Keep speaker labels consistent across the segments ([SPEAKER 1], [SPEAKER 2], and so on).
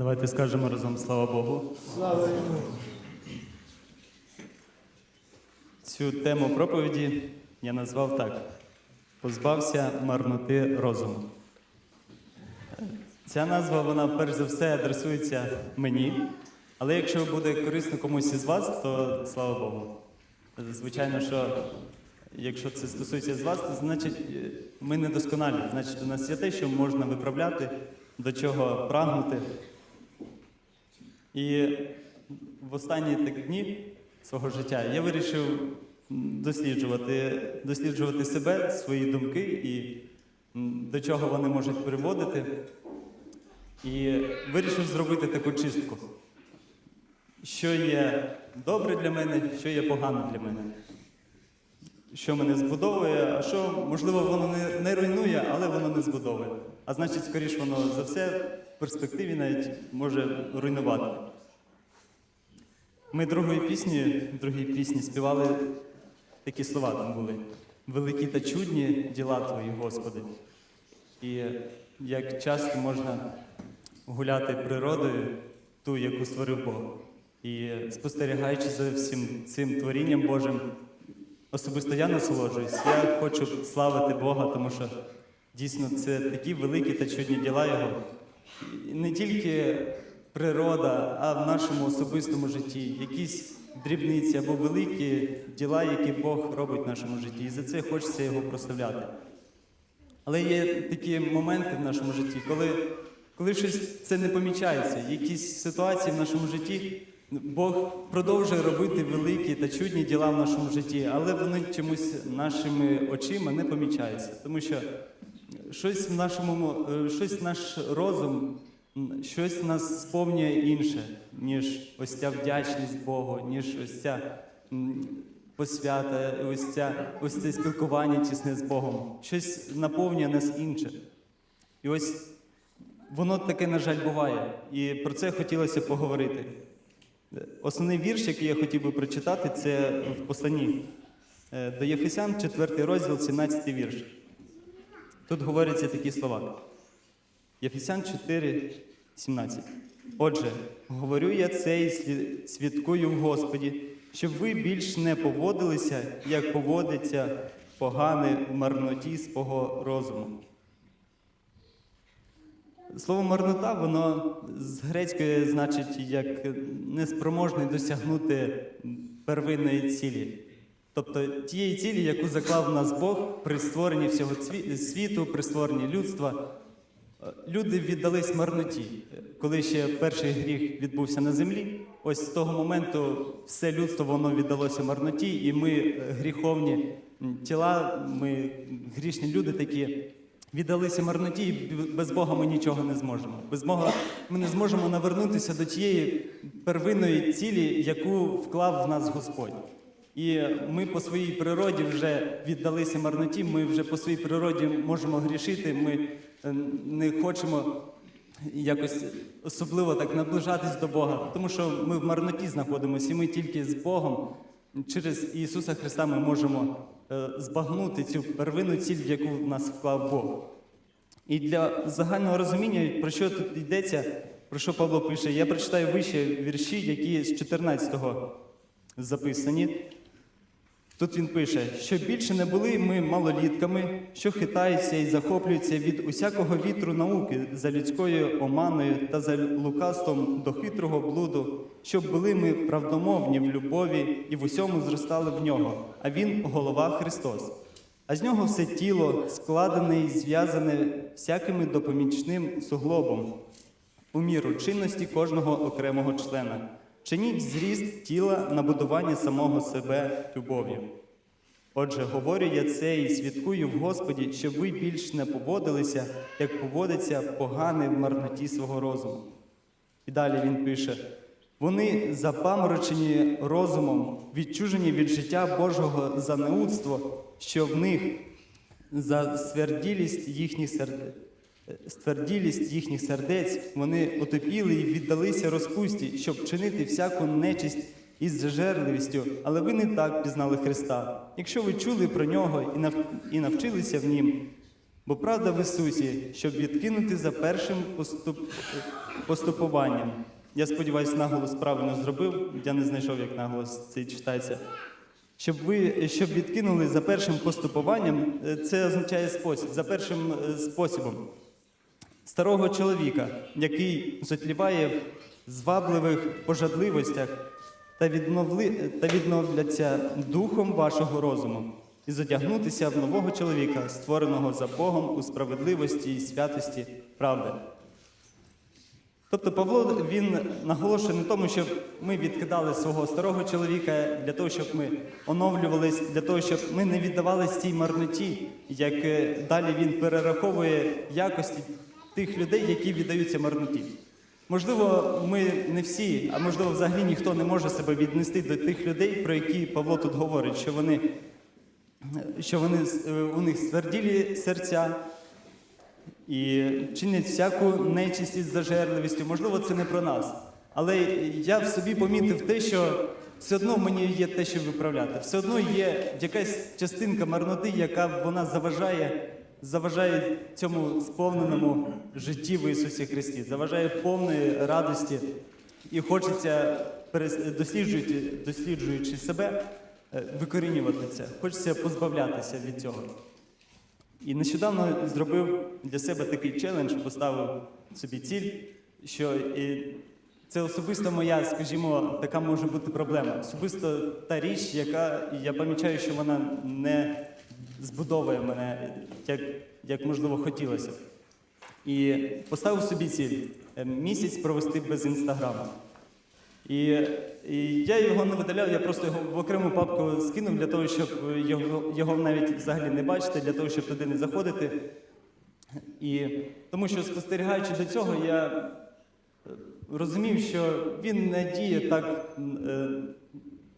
[SPEAKER 1] Давайте скажемо разом слава Богу.
[SPEAKER 2] Слава йому.
[SPEAKER 1] Цю тему проповіді я назвав так: Позбався марноти розуму. Ця назва, вона перш за все адресується мені, але якщо буде корисно комусь із вас, то слава Богу. Звичайно, що якщо це стосується з вас, то значить е, ми недосконалі. Значить, у нас є те, що можна виправляти, до чого прагнути. І в останні так дні свого життя я вирішив досліджувати, досліджувати себе, свої думки і до чого вони можуть приводити. І вирішив зробити таку чистку. Що є добре для мене, що є погано для мене. Що мене збудовує, а що, можливо, воно не, руйнує, але воно не збудовує. А значить, скоріш воно за все в перспективі навіть може руйнувати. Ми другої пісні, другій пісні співали такі слова там були. Великі та чудні діла Твої, Господи. І як часто можна гуляти природою, ту, яку створив Бог. І спостерігаючи за всім цим творінням Божим, особисто я насолоджуюсь. Я хочу славити Бога, тому що дійсно це такі великі та чудні діла Його. Не тільки природа, а в нашому особистому житті, якісь дрібниці або великі діла, які Бог робить в нашому житті. І за це хочеться його прославляти. Але є такі моменти в нашому житті, коли, коли щось це не помічається, якісь ситуації в нашому житті, Бог продовжує робити великі та чудні діла в нашому житті, але вони чомусь нашими очима не помічаються. Тому що щось в нашому, е, щось наш розум, щось нас сповнює інше, ніж ось ця вдячність Богу, ніж ось ця посвята, ось, ця, ось це спілкування тісне з Богом. Щось наповнює нас інше. І ось воно таке, на жаль, буває. І про це хотілося поговорити. Основний вірш, який я хотів би прочитати, це в посланні е, до Єфесян, 4 розділ, 17 вірш. Тут говоряться такі слова. Єфесян 4, 17. Отже, говорю я це і свідкую в Господі, щоб ви більш не поводилися, як поводиться погане в марноті свого розуму. Слово марнота, воно з грецької значить як неспроможний досягнути первинної цілі. Тобто тієї цілі, яку заклав в нас Бог при створенні всього світу, при створенні людства. Е, Люди віддались марноті. Коли ще перший гріх відбувся на землі, ось з того моменту все людство воно віддалося марноті, і ми е, гріховні тіла, ми грішні люди такі. Віддалися марноті, і без Бога ми нічого не зможемо. Без Бога ми не зможемо навернутися до тієї первинної цілі, яку вклав в нас Господь. І ми по своїй природі вже віддалися марноті, ми вже по своїй природі можемо грішити, ми е, не хочемо якось особливо так наближатись до Бога, тому що ми в марноті знаходимося, і ми тільки з Богом через Ісуса Христа ми можемо е, збагнути цю первинну ціль, яку в нас вклав Бог. І для загального розуміння, про що тут йдеться, про що Павло пише, я прочитаю вище вірші, які з 14-го записані. Тут він пише, що більше не були ми малолітками, що хитаються і захоплюються від усякого вітру науки за людською оманою та за лукавством до хитрого блуду, щоб були ми правдомовні в любові і в усьому зростали в нього, а він голова Христос. А з нього все тіло складене і зв'язане всякими допомічним суглобом у міру чинності кожного окремого члена. Чиніть зріст тіла на будування самого себе любов'ю. Отже, говорю я це і свідкую в Господі, щоб ви більш не поводилися, як поводиться погане в марноті свого розуму. І далі він пише: вони запаморочені розумом, відчужені від життя Божого за неудство, що в них за сверділість їхніх сердець. Стверділість їхніх сердець, вони отопіли і віддалися розпусті, щоб чинити всяку нечисть із зажерливістю, але ви не так пізнали Христа. Якщо ви чули про нього і навчилися в нім, Бо правда в Ісусі, щоб відкинути за першим поступ... поступуванням. Я сподіваюся, наголос правильно зробив. Я не знайшов, як наголос цей читається. Щоб ви щоб відкинули за першим поступуванням, е, це означає спосіб, за першим е, способом старого чоловіка, який затліває в звабливих пожадливостях та, відновли, та відновляться духом вашого розуму, і затягнутися в нового чоловіка, створеного за Богом у справедливості і святості правди. Тобто Павло він наголошує на тому, щоб ми відкидали свого старого чоловіка для того, щоб ми оновлювались, для того, щоб ми не віддавались цій марноті, як е, далі він перераховує якості тих людей, які віддаються марноті. Можливо, ми не всі, а можливо, взагалі ніхто не може себе віднести до тих людей, про які Павло тут говорить, що вони, що вони е, у них стверділі серця, і чинять всяку нечисть із зажерливістю. Можливо, це не про нас. Але я в собі помітив те, що все одно мені є те, що виправляти. Все одно є якась частинка марноти, яка вона заважає, заважає цьому сповненому житті в Ісусі Христі, заважає повної радості. І хочеться, досліджуючи, досліджуючи себе, е, викорінювати це. Хочеться позбавлятися від цього. І нещодавно зробив для себе такий челендж, поставив собі ціль, що і це особисто моя, скажімо, така може бути проблема. Особисто та річ, яка я помічаю, що вона не збудовує мене, як, як можливо хотілося. І поставив собі ціль е, місяць провести без інстаграму. І, і я його не видаляв, я просто його в окрему папку скинув для того, щоб його, його навіть взагалі не бачити, для того, щоб туди не заходити. І тому що спостерігаючи до цього, я е, розумів, що він не діє так, е,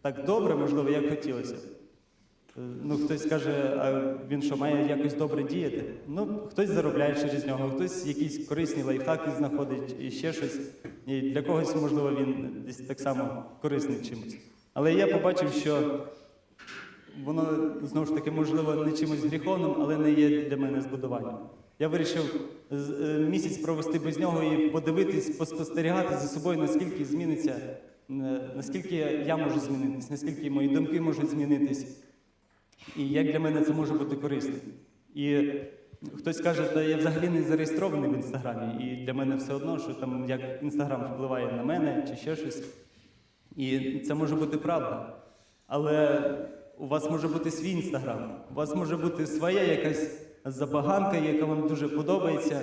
[SPEAKER 1] так добре, можливо, як хотілося. Ну, хтось каже, а він що має якось добре діяти? Ну, хтось заробляє через нього, хтось якісь корисні лайфхаки знаходить і ще щось. І для когось, можливо, він десь так само корисний чимось. Але я побачив, що воно знову ж таки, можливо, не чимось гріховним, але не є для мене збудуванням. Я вирішив е, місяць провести без нього і подивитись, поспостерігати за собою, наскільки зміниться, е, наскільки я можу змінитись, наскільки мої думки можуть змінитись. І як для мене це може бути корисно. І хтось каже, та я взагалі не зареєстрований в інстаграмі, і для мене все одно, що там як інстаграм впливає на мене чи ще щось. І це може бути правда. Але у вас може бути свій інстаграм, у вас може бути своя якась забаганка, яка вам дуже подобається,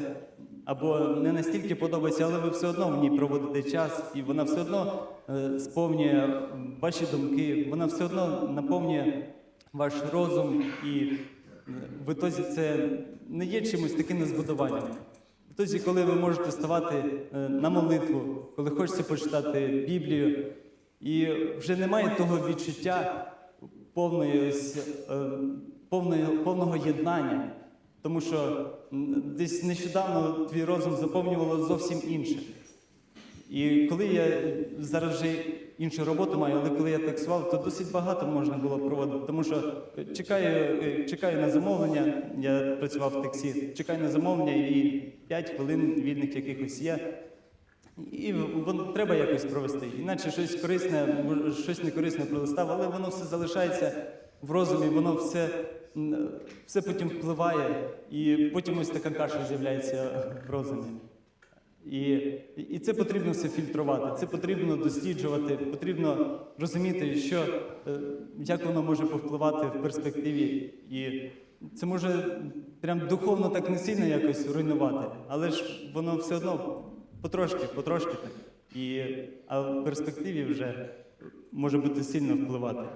[SPEAKER 1] або не настільки подобається, але ви все одно в ній проводите час, і вона все одно е, сповнює ваші думки, вона все одно наповнює ваш розум, і е, в ітозі це не є чимось таким незбудуванням. В ітозі, коли ви можете ставати е, на молитву, коли хочеться почитати Біблію, і вже немає того відчуття повної, е, повної, повного єднання. Тому що десь нещодавно твій розум заповнювало зовсім інше. І коли я зараз вже іншу роботу маю, але коли я таксував, то досить багато можна було проводити. Тому що чекаю, е, чекаю на замовлення, я працював в таксі, чекаю на замовлення і 5 хвилин вільних якихось є. І воно треба якось провести. Іначе щось корисне, щось некорисне пролистав, але воно все залишається в розумі, воно все, все потім впливає, і потім ось така каша з'являється в розумі. І, і це потрібно все фільтрувати, це потрібно досліджувати, потрібно розуміти, що, е, як воно може повпливати в перспективі. І це може прям духовно так не сильно якось руйнувати, але ж воно все одно потрошки, потрошки. І, а в перспективі вже може бути сильно впливати.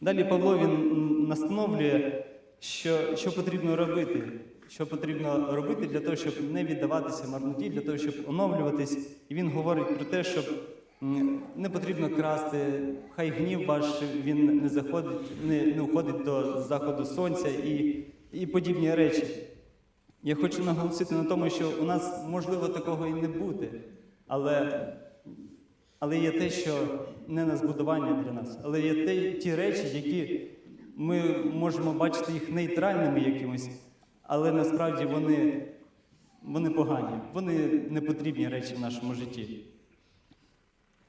[SPEAKER 1] Далі Павло він настановлює, що, що потрібно робити. Що потрібно робити для того, щоб не віддаватися марноті, для того, щоб оновлюватись. І він говорить про те, щоб не потрібно красти, хай гнів ваш він не заходить, не, не уходить до заходу сонця і, і подібні речі. Я хочу наголосити на тому, що у нас можливо такого і не бути, але, але є те, що не на збудування для нас, але є те, ті речі, які ми можемо бачити їх нейтральними якимось, але насправді вони, вони погані, вони не потрібні речі в нашому житті.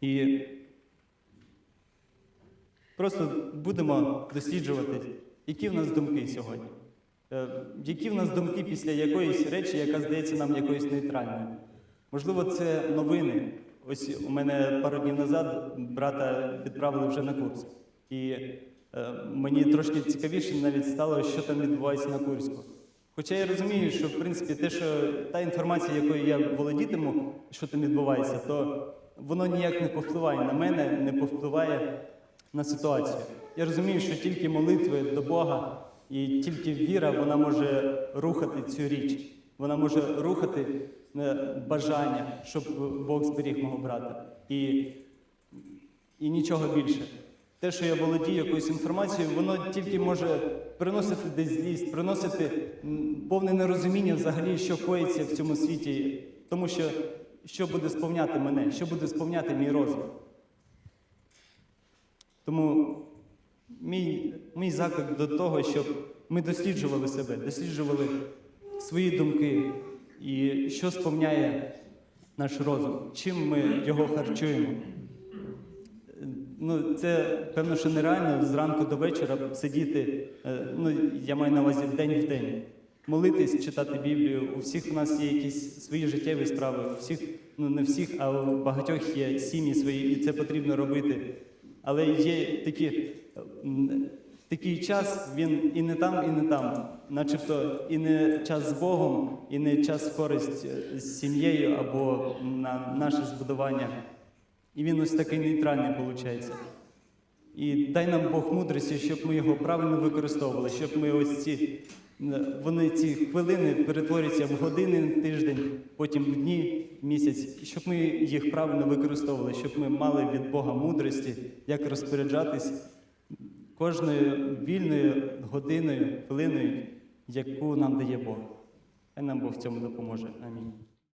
[SPEAKER 1] І просто будемо досліджувати, які в нас думки сьогодні. Е, Які в нас думки після якоїсь речі, яка здається нам якоюсь нейтральною? Можливо, це новини. Ось у мене пару днів назад брата відправили вже на курс. І е, мені трошки цікавіше навіть стало, що там відбувається на Курську. Хоча я розумію, що в принципі те, що та інформація, якою я володітиму, що там відбувається, то воно ніяк не повпливає на мене, не повпливає на ситуацію. Я розумію, що тільки молитви до Бога і тільки віра вона може рухати цю річ. Вона може рухати е, бажання, щоб Бог зберіг мого брата. І, і нічого більше. Те, що я володію якоюсь інформацією, воно тільки може приносити десь злість, приносити повне нерозуміння взагалі, що коїться в цьому світі, тому що що буде сповняти мене, що буде сповняти мій розум. Тому мій, мій заклик до того, щоб ми досліджували себе, досліджували свої думки і що сповняє наш розум, чим ми його харчуємо. Ну, це певно, що нереально зранку до вечора сидіти. е, Ну, я маю на увазі день в день. Молитись, читати Біблію. У всіх у нас є якісь свої життєві справи. У всіх, ну не всіх, а у багатьох є сім'ї свої, і це потрібно робити. Але є такі, такий час, він і не там, і не там. Начебто і не час з Богом, і не час в користь е, з сім'єю або на наше збудування. І він ось такий нейтральний виходить. І дай нам Бог мудрості, щоб ми його правильно використовували, щоб ми ось ці, е, вони ці хвилини перетворюються в години тиждень, потім в дні, місяць, щоб ми їх правильно використовували, щоб ми мали від Бога мудрості, як розпоряджатись кожною вільною годиною, хвилиною, яку нам дає Бог. Хай нам Бог в цьому допоможе. Амінь.